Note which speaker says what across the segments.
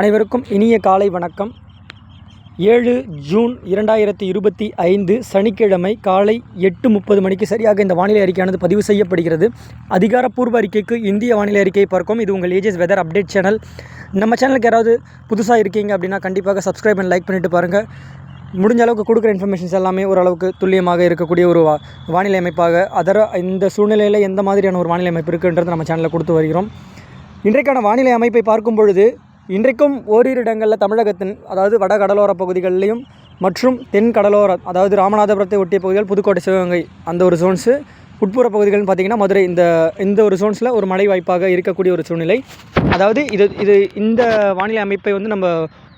Speaker 1: அனைவருக்கும் இனிய காலை வணக்கம். ஏழு ஜூன் இரண்டாயிரத்தி இருபத்தி ஐந்து சனிக்கிழமை காலை எட்டு முப்பது மணிக்கு சரியாக இந்த வானிலை அறிக்கையானது பதிவு செய்யப்படுகிறது. அதிகாரப்பூர்வ அறிக்கைக்கு இந்திய வானிலை அறிக்கையை பார்க்கும் இது உங்கள் ஏஜஸ் வெதர் அப்டேட் சேனல் நம்ம சேனலுக்கு யாராவது புதுசாக இருக்கீங்க அப்படின்னா கண்டிப்பாக சப்ஸ்கிரைப் அண்ட் லைக் பண்ணிட்டு பாருங்கள் முடிஞ்ச அளவுக்கு கொடுக்குற இன்ஃபர்மேஷன்ஸ் எல்லாமே ஓரளவுக்கு துல்லியமாக இருக்கக்கூடிய ஒரு வா வானிலை அமைப்பாக அதர இந்த சூழ்நிலையில் எந்த மாதிரியான ஒரு வானிலை அமைப்பு இருக்குன்றது நம்ம சேனலில் கொடுத்து வருகிறோம். இன்றைக்கான வானிலை அமைப்பை பார்க்கும் பொழுது இன்றைக்கும் ஓரிரு இடங்களில் தமிழகத்தின் அதாவது வட கடலோர பகுதிகளிலையும் மற்றும் தென் கடலோர அதாவது ராமநாதபுரத்தை ஒட்டிய பகுதிகள் புதுக்கோட்டை சிவகங்கை அந்த ஒரு ஜோன்ஸு உட்புற பகுதிகள்னு பார்த்திங்கன்னா மதுரை இந்த இந்த ஒரு ஜோன்ஸில் ஒரு மழை வாய்ப்பாக இருக்கக்கூடிய ஒரு சூழ்நிலை. அதாவது இது இது இந்த வானிலை அமைப்பை வந்து நம்ம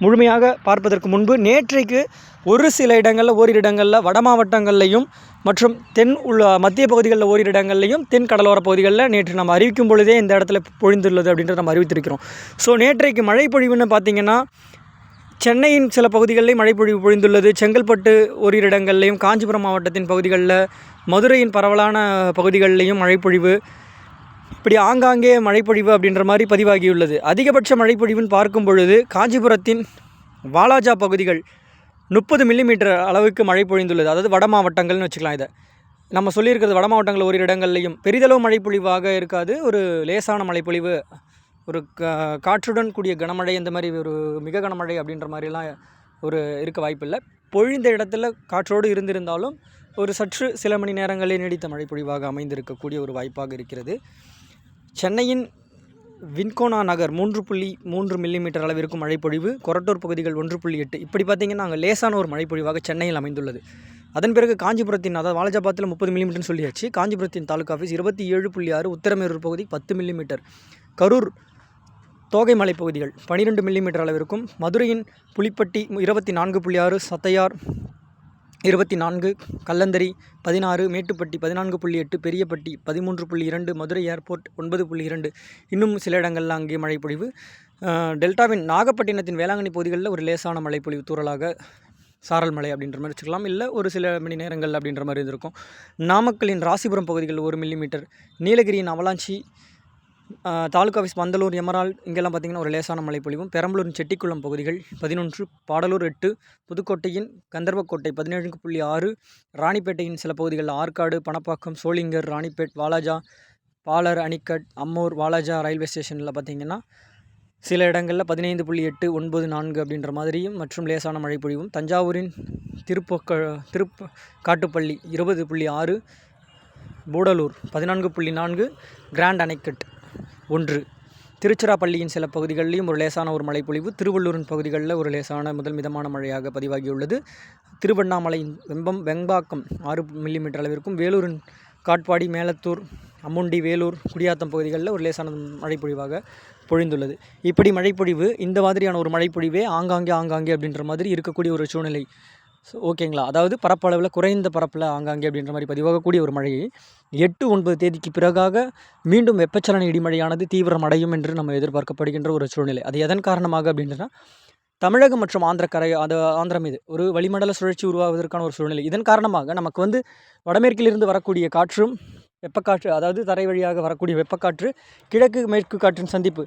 Speaker 1: முழுமையாக பார்ப்பதற்கு முன்பு நேற்றைக்கு ஒரு சில இடங்களில் ஓரிரு இடங்களில் வட மாவட்டங்கள்லையும் மற்றும் தென் உள்ள மத்திய பகுதிகளில் ஓரிரு இடங்கள்லையும் தென் கடலோர பகுதிகளில் நேற்று நம்ம அறிவிக்கும் பொழுதே இந்த இடத்துல பொழிந்துள்ளது அப்படின்றத நம்ம அறிவித்திருக்கிறோம். ஸோ நேற்றைக்கு மழை பொழிவுன்னு பார்த்திங்கன்னா சென்னையின் சில பகுதிகளில் மழை பொழிவு பொழிந்துள்ளது. செங்கல்பட்டு ஓரிரு இடங்கள்லையும் காஞ்சிபுரம் மாவட்டத்தின் பகுதிகளில் மதுரையின் பரவலான பகுதிகளிலையும் மழைப்பொழிவு இப்படி ஆங்காங்கே மழைப்பொழிவு அப்படின்ற மாதிரி பதிவாகியுள்ளது. அதிகபட்ச மழைப்பொழிவுன்னு பார்க்கும் பொழுது காஞ்சிபுரத்தின் வாலாஜா பகுதிகள் முப்பது மில்லிமீட்டர் அளவுக்கு மழை பொழிந்துள்ளது. அதாவது வட மாவட்டங்கள்னு வச்சுக்கலாம் இதை. நம்ம சொல்லியிருக்கிறது வட மாவட்டங்கள் ஒரு இடங்கள்லையும். பெரிதளவு மழைப்பொழிவாக இருக்காது. ஒரு லேசான மழைப்பொழிவு ஒரு கா காற்றுடன் கூடிய கனமழை இந்த மாதிரி ஒரு மிக கனமழை அப்படின்ற மாதிரிலாம் ஒரு இருக்க வாய்ப்பில்லை. பொழிந்த இடத்துல காற்றோடு இருந்திருந்தாலும் ஒரு சற்று சில மணி நேரங்களில் நீடித்த மழைப்பொழிவாக அமைந்திருக்கக்கூடிய ஒரு வாய்ப்பாக இருக்கிறது. சென்னையின் வின்கோனா நகர் மூன்று புள்ளி மூன்று மில்லிமீட்டர் அளவிற்கு மழைப்பொழிவு. கொரட்டூர் பகுதிகள் ஒன்று புள்ளி எட்டு. இப்படி பார்த்தீங்கன்னா அங்கே லேசான ஒரு மழைப்பொழிவாக சென்னையில் அமைந்துள்ளது. அதன் பிறகு காஞ்சிபுரத்தின் அதாவது வாலஜாபாத்தில் முப்பது மில்லிமீட்டர்னு சொல்லியாச்சு. காஞ்சிபுரத்தின் தாலுக்கா ஆஃபீஸ் இருபத்தி ஏழு புள்ளி ஆறு உத்தரமேரூர் பகுதி பத்து மில்லிமீட்டர். கரூர் தோகை மலைப்பகுதிகள் பனிரெண்டு மில்லிமீட்டர் அளவிற்கும். மதுரையின் புலிப்பட்டி இருபத்தி நான்கு புள்ளி ஆறு சத்தையார் இருபத்தி நான்கு கல்லந்தரி பதினாறு மேட்டுப்பட்டி பதினான்கு புள்ளி எட்டு பெரியப்பட்டி பதிமூன்று புள்ளி இரண்டு மதுரை ஏர்போர்ட் ஒன்பது புள்ளி இரண்டு. இன்னும் சில இடங்களில் அங்கே மழைப்பொழிவு. பொழிவு டெல்டாவின் நாகப்பட்டினத்தின் வேளாங்கண்ணி பகுதிகளில் ஒரு லேசான மழைப்பொழிவு தூரலாக சாரல் மலை அப்படின்ற மாதிரி வச்சுக்கலாம். இல்லை ஒரு சில மணி நேரங்கள் அப்படின்ற மாதிரி இருந்திருக்கும் நாமக்கலின் ராசிபுரம் பகுதிகளில் ஒரு millimetre. நீலகிரியின் Avalanche taluka office Pandalur Emerald இங்கெல்லாம் பார்த்திங்கன்னா ஒரு லேசான மழை பொழிவும். பெரம்பலூர் செட்டிக்குளம் பகுதிகள் பதினொன்று பாடலூர் எட்டு புதுக்கோட்டையின் கந்தர்வக்கோட்டை பதினேழு புள்ளி ஆறு ராணிப்பேட்டையின் சில பகுதிகளில் ஆற்காடு பணப்பாக்கம் சோளிங்கர் ராணிப்பேட் வாலாஜா பாலர் அணிக்கட் அம்மூர் வாலாஜா ரயில்வே ஸ்டேஷனில் பார்த்திங்கன்னா சில இடங்களில் பதினைந்து புள்ளி எட்டு ஒன்பது நான்கு அப்படின்ற மாதிரியும் மற்றும் லேசான மழை பொழிவும். தஞ்சாவூரின் திருப்பக்க திருப்ப காட்டுப்பள்ளி இருபது புள்ளி ஆறு பூடலூர் பதினான்கு புள்ளி நான்கு கிராண்ட் அணைக்கட் ஒன்று. திருச்சிராப்பள்ளியின் சில பகுதிகளிலும் ஒரு லேசான ஒரு மழைப்பொழிவு. திருவள்ளூரின் பகுதிகளில் ஒரு லேசான முதல் மிதமான மழையாக பதிவாகியுள்ளது. திருவண்ணாமலையின் வெம்பம் வெம்பாக்கம் ஆறு மில்லிமீட்டர் அளவிற்கும் வேலூரின் காட்பாடி மேலத்தூர் அம்முண்டி வேலூர் குடியாத்தம் பகுதிகளில் ஒரு லேசான மழைப்பொழிவாக பொழிந்துள்ளது. இப்படி மழைப்பொழிவு இந்த மாதிரியான ஒரு மழைப்பொழிவே ஆங்காங்கே ஆங்காங்கே அப்படின்ற மாதிரி இருக்கக்கூடிய ஒரு சூழ்நிலை ஸோ ஓகேங்களா? அதாவது பரப்பளவில் குறைந்த பரப்பில் ஆங்காங்கே அப்படின்ற மாதிரி பதிவாகக்கூடிய ஒரு மழை. எட்டு ஒன்பது தேதிக்கு பிறகாக மீண்டும் வெப்பச்சலன இடிமழையானது தீவிரமடையும் என்று நம்ம எதிர்பார்க்கப்படுகின்ற ஒரு சூழ்நிலை. அது எதன் காரணமாக அப்படின்றனா தமிழகம் மற்றும் ஆந்திர கரை அது ஆந்திரம் மீது ஒரு வளிமண்டல சுழற்சி உருவாவதற்கான ஒரு சூழ்நிலை. இதன் காரணமாக நமக்கு வந்து வடமேற்கிலிருந்து வரக்கூடிய காற்றும் வெப்பக்காற்று அதாவது தரை வழியாக வரக்கூடிய வெப்பக்காற்று கிழக்கு மேற்கு காற்றின் சந்திப்பு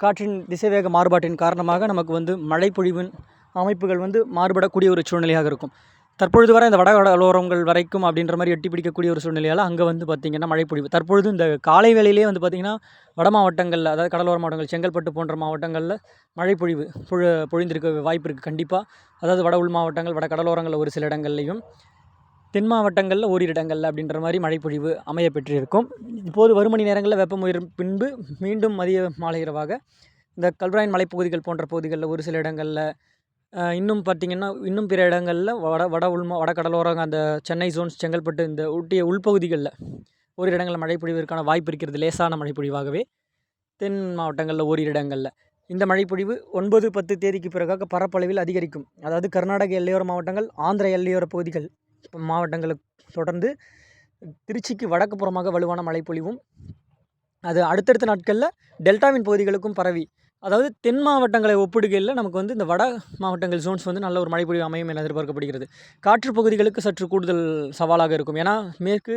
Speaker 1: காற்றின் திசைவேக மாறுபாட்டின் காரணமாக நமக்கு வந்து மழைப்பொழிவின் அமைப்புகள் வந்து மாறுபடக்கூடிய ஒரு சூழ்நிலையாக இருக்கும். தற்பொழுது வரை இந்த வடகடலோரங்கள் வரைக்கும் அப்படின்ற மாதிரி எட்டி பிடிக்கக்கூடிய ஒரு சூழ்நிலையால் அங்கே வந்து பார்த்திங்கன்னா மழைப்பொழிவு தற்பொழுது இந்த காலை வேளையிலே வந்து பார்த்திங்கன்னா வட மாவட்டங்களில் அதாவது கடலோர மாவட்டங்கள் செங்கல்பட்டு போன்ற மாவட்டங்களில் மழைப்பொழிவு பொழு பொழிந்திருக்க வாய்ப்பு இருக்குது கண்டிப்பாக அதாவது வட உள் மாவட்டங்கள் வட கடலோரங்களில் ஒரு சில இடங்கள்லையும் தென் மாவட்டங்களில் ஓரிரு இடங்களில் அப்படின்ற மாதிரி மழைப்பொழிவு அமைய பெற்றிருக்கும். இப்போது வரும் மணி நேரங்களில் வெப்பம் உயரும் பின்பு மீண்டும் மதிய மாலை இரவாக இந்த கல்வராயன் மலைப்பகுதிகள் போன்ற பகுதிகளில் ஒரு சில இடங்களில் இன்னும் பார்த்திங்கன்னா இன்னும் பிற இடங்களில் வட வட உள்மா வட கடலோரம் அந்த சென்னை ஜோன்ஸ் செங்கல்பட்டு இந்த ஒட்டிய உள்பகுதிகளில் ஓரிரு இடங்களில் மழை வாய்ப்பு இருக்கிறது லேசான மழை பொழிவாகவே தென் மாவட்டங்களில் ஓரிரு இடங்களில். இந்த மழைப்பொழிவு ஒன்பது பத்து தேதிக்கு பிறகாக பரப்பளவில் அதிகரிக்கும். அதாவது கர்நாடக எல்லையோர மாவட்டங்கள் ஆந்திர எல்லையோர பகுதிகள் மாவட்டங்களுக்கு தொடர்ந்து திருச்சிக்கு வடக்கு புறமாக வலுவான மழைப்பொழிவும் அது அடுத்தடுத்த நாட்களில் டெல்டாவின் பகுதிகளுக்கும் பரவி அதாவது தென் மாவட்டங்களை ஒப்பிடுகையில் நமக்கு வந்து இந்த வட மாவட்டங்கள் ஜோன்ஸ் வந்து நல்ல ஒரு மழைப்பொழிவு அமையும் என எதிர்பார்க்கப்படுகிறது. காற்று பகுதிகளுக்கு சற்று கூடுதல் சவாலாக இருக்கும். ஏன்னா மேற்கு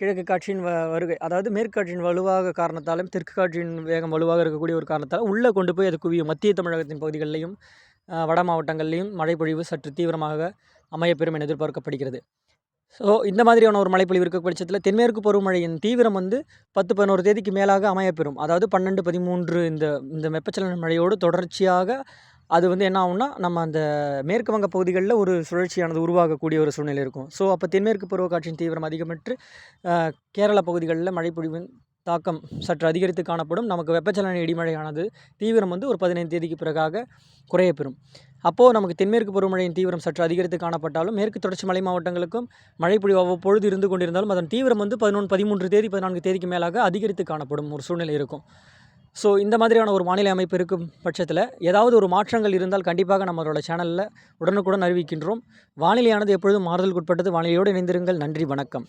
Speaker 1: கிழக்கு காற்றின் வ வருகை அதாவது மேற்கு காற்றின் வலுவாக காரணத்தாலும் தெற்கு காற்றின் வேகம் வலுவாக இருக்கக்கூடிய ஒரு காரணத்தால் உள்ளே கொண்டு போய் அது குவியும். மத்திய தமிழகத்தின் பகுதிகளிலையும் வட மாவட்டங்கள்லேயும் மழைப்பொழிவு சற்று தீவிரமாக அமையப்பெறும் என எதிர்பார்க்கப்படுகிறது. ஸோ இந்த மாதிரியான ஒரு மழைப்பொழிவு இருக்க பட்சத்தில் தென்மேற்கு பருவமழையின் தீவிரம் வந்து பத்து பதினோரு தேதிக்கு மேலாக அமையப்பெறும். அதாவது பன்னெண்டு பதிமூன்று இந்த இந்த வெப்பச்சலன மழையோடு தொடர்ச்சியாக அது வந்து என்ன ஆகும்னா நம்ம அந்த மேற்கு வங்க பகுதிகளில் ஒரு சுழற்சியானது உருவாகக்கூடிய ஒரு சூழ்நிலை இருக்கும். ஸோ அப்போ தென்மேற்கு பருவக்காற்றின் தீவிரம் அதிகமற்று கேரள பகுதிகளில் மழைப்பொழிவின் தாக்கம் சற்று அதிகரித்து காணப்படும். நமக்கு வெப்பச்சலன இடிமழையானது தீவிரம் வந்து ஒரு பதினைந்து தேதிக்கு பிறகாக குறைய பெறும் அப்போது நமக்கு தென்மேற்கு பருவமழையின் தீவிரம் சற்று அதிகரித்து காணப்பட்டாலும் மேற்கு தொடர்ச்சி மலை மாவட்டங்களுக்கும் மழை பொழிவு அவ்வப்பொழுது இருந்து கொண்டிருந்தாலும் அதன் தீவிரம் வந்து பதினொன்று பதிமூன்று தேதி பதினான்கு தேதிக்கு மேலாக அதிகரித்து காணப்படும் ஒரு சூழ்நிலை இருக்கும். ஸோ இந்த மாதிரியான ஒரு வானிலை அமைப்பு இருக்கும் பட்சத்தில் ஏதாவது ஒரு மாற்றங்கள் இருந்தால் கண்டிப்பாக நம்மளோட சேனலில் உடனுக்குடன் அறிவிக்கின்றோம். வானிலையானது எப்பொழுதும் மாறுதலுக்குட்பட்டது வானிலையோடு இணைந்திருங்கள். நன்றி வணக்கம்.